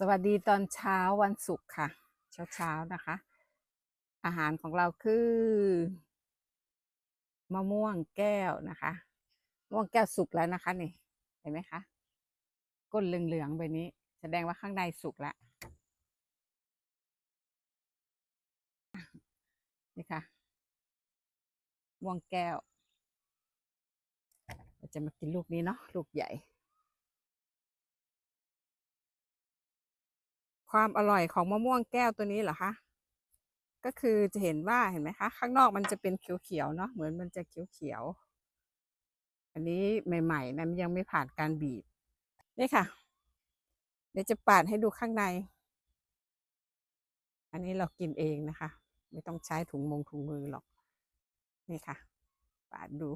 สวัสดีตอนเช้าวันศุกร์ค่ะ เช้าเช้าๆนะคะ อาหารของเราคือมะม่วงแก้วนะคะมะม่วงแก้วสุกแล้วนะคะนี่เห็นไหมคะก้นเหลืองๆแบบนี้ แสดงว่าข้างในสุกแล้วนี่ค่ะม่วงแก้วเราจะมากินลูกนี้เนาะลูกใหญ่ ความอร่อยของมะม่วงแก้วตัวนี้เหรอคะ ก็คือจะเห็นว่าเห็นไหมคะ ข้างนอกมันจะเป็นเขียวๆเนาะเหมือนมันจะเขียวๆอันนี้ใหม่ๆนะมันยังไม่ผ่านการบีบนี่ค่ะ เดี๋ยวจะปาดให้ดูข้างใน อันนี้เรากินเองนะคะ ไม่ต้องใช้ถุงมงถุงมือหรอก นี่ค่ะ ปาดดู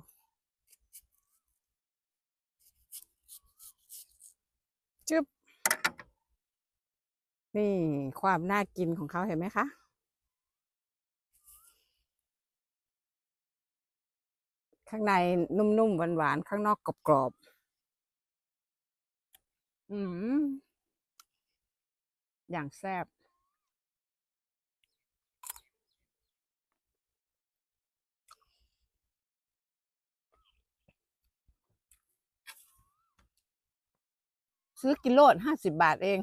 จึ๊บ นี่ความน่ากินของเขาเห็นไหมคะ ข้างในนุ่มๆหวานๆ ข้างนอกกรอบๆ อืม อย่างแซ่บซื้อกิโลห้าสิบบาทเอง